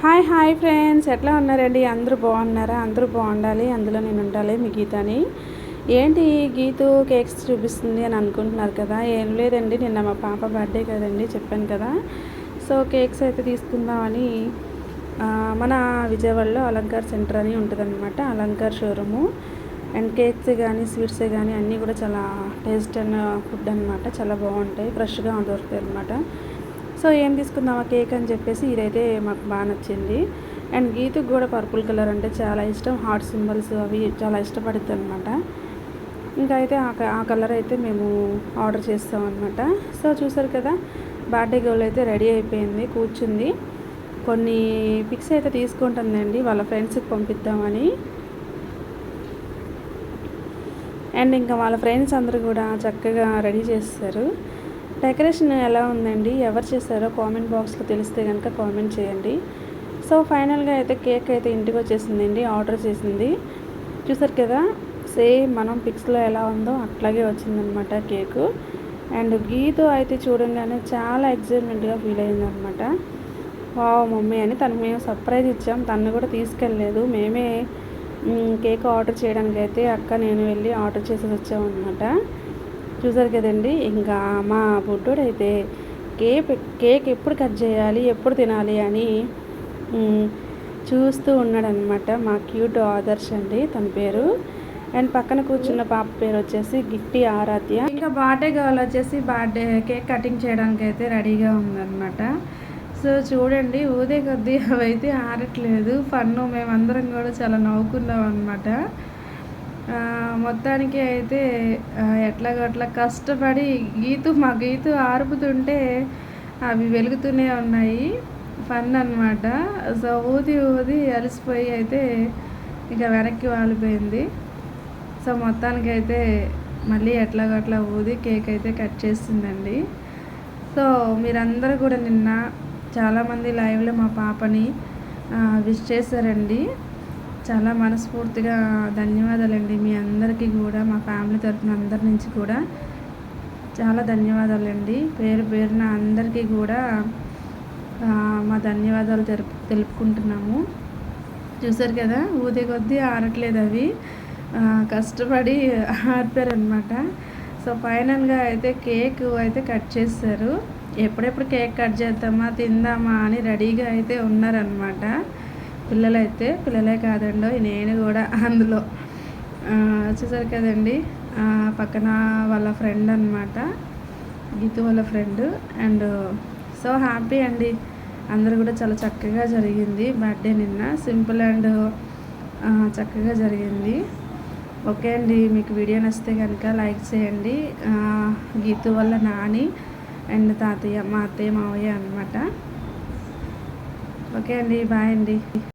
Hi hi friends. ఎట్లా ఉన్నారండి? అందరూ బాగున్నారా? అందరూ బాగుండాలి. అందులో నేను ఉండాలి మీ గీతని. ఏంటి గీతు కేక్స్ చూపిస్తుంది అని అనుకుంటున్నారు కదా? ఏం లేదండి. నిన్న మా పాప బర్త్డే కదండి చెప్పాను కదా. సో కేక్స్ అయితే తీసుకుందామని మన విజయవాడలో అలంకార్ సెంటర్ అని ఉంటుందన్నమాట. అలంకార్ షోరూము. అండ్ కేక్స్ కానీ స్వీట్స్ కానీ అన్నీ కూడా చాలా టేస్ట్ అండ్ ఫుడ్ అనమాట చాలా బాగుంటాయి. ఫ్రెష్గా దొరుకుతాయి అనమాట సో ఏం తీసుకుందామా కేక్ అని చెప్పేసి ఇదైతే మాకు బాగా నచ్చింది. అండ్ గీతకు కూడా పర్పుల్ కలర్ అంటే చాలా ఇష్టం. హార్ట్ సింబల్స్ అవి చాలా ఇష్టపడుతుంది అనమాట ఇంకా అయితే ఆ క- ఆ కలర్ అయితే మేము ఆర్డర్ చేస్తాం అనమాట సో చూసారు కదా బర్త్డే గర్ల్ అయితే రెడీ అయిపోయింది కూర్చుంది. కొన్ని పిక్స్ అయితే తీసుకుంటుందండి వాళ్ళ ఫ్రెండ్స్కి పంపిద్దామని. అండ్ ఇంకా వాళ్ళ ఫ్రెండ్స్ అందరూ కూడా చక్కగా రెడీ చేస్తారు. డెకరేషన్ ఎలా ఉందండి? ఎవరు చేశారో కామెంట్ బాక్స్లో తెలిస్తే కనుక కామెంట్ చేయండి. సో ఫైనల్గా అయితే కేక్ అయితే ఇంటికి వచ్చేసిందండి ఆర్డర్ చేసింది. చూసారు కదా సేమ్ మనం పిక్స్లో ఎలా ఉందో అట్లాగే వచ్చిందనమాట కేకు. అండ్ గీతో అయితే చూడంగానే చాలా ఎక్సైట్మెంట్గా ఫీల్ అయిందనమాట. వావ్ మమ్మీ అని తను మేము సర్ప్రైజ్ ఇచ్చాం తను కూడా తీసుకెళ్ళలేదు. మేమే కేక్ ఆర్డర్ చేయడానికి అయితే అక్క నేను వెళ్ళి ఆర్డర్ చేసి వచ్చామన్నమాట చూసారు కదండి ఇంకా మా బుడ్డోడు అయితే కేక్ కేక్ ఎప్పుడు కట్ చేయాలి ఎప్పుడు తినాలి అని చూస్తూ ఉన్నాడనమాట మా క్యూట్ ఆదర్శ్ అండి తన పేరు. అండ్ పక్కన కూర్చున్న పాప పేరు వచ్చేసి గిట్టి ఆరాధ్య. ఇంకా బర్త్డే గర్ల్ వచ్చేసి బర్త్డే కేక్ కటింగ్ చేయడానికి అయితే రెడీగా ఉందన్నమాట. సో చూడండి ఊదే కొద్దీ అవైతే ఆరట్లేదు. ఫన్ను మేమందరం కూడా చాలా నవ్వుకున్నాం అనమాట మొత్తానికి అయితే ఆ, ఎట్లాగో అట్లా కష్టపడి గీతు మా గీతు ఆరుపుతుంటే అవి వెలుగుతూనే ఉన్నాయి. ఫన్ అన్నమాట. సో ఊది ఊది అలసిపోయి అయితే ఇక వెనక్కి వాలిపోయింది. సో మొత్తానికి అయితే మళ్ళీ ఎట్లాగో అట్లా ఊది కేక్ అయితే కట్ చేసిందండి. సో మీరందరూ కూడా నిన్న చాలామంది లైవ్లో మా పాపని విష్ చేశారండి. చాలా మనస్ఫూర్తిగా ధన్యవాదాలండి. మీ అందరికీ కూడా మా ఫ్యామిలీ తరఫున అందరి నుంచి కూడా చాలా ధన్యవాదాలండి. పేరు పేరున అందరికీ కూడా మా ధన్యవాదాలు తెలుపు తెలుపుకుంటున్నాము. చూసారు కదా ఊదే కొద్దీ ఆరట్లేదు అవి. కష్టపడి ఆర్పారనమాట సో ఫైనల్గా అయితే కేక్ అయితే కట్ చేస్తారు ఎప్పుడెప్పుడు కేక్ కట్ చేద్దామా తిందామా అని రెడీగా అయితే ఉన్నారనమాట పిల్లలైతే పిల్లలే కాదండో నేను కూడా అందులో. వచ్చేసరికి కదండి పక్కన వాళ్ళ ఫ్రెండ్ అనమాట గీతు వాళ్ళ ఫ్రెండ్. అండ్ సో హ్యాపీ అండి. అందరూ కూడా చాలా చక్కగా జరిగింది. బర్త్డే నిన్న. సింపుల్ అండ్ చక్కగా జరిగింది. ఓకే అండి. మీకు వీడియో నచ్చితే కనుక లైక్ చేయండి. గీతు వల్ల నాని అండ్ తాతయ్య మా అత్తయ్య మావయ్య అనమాట ఓకే అండి. బాయ్ అండి.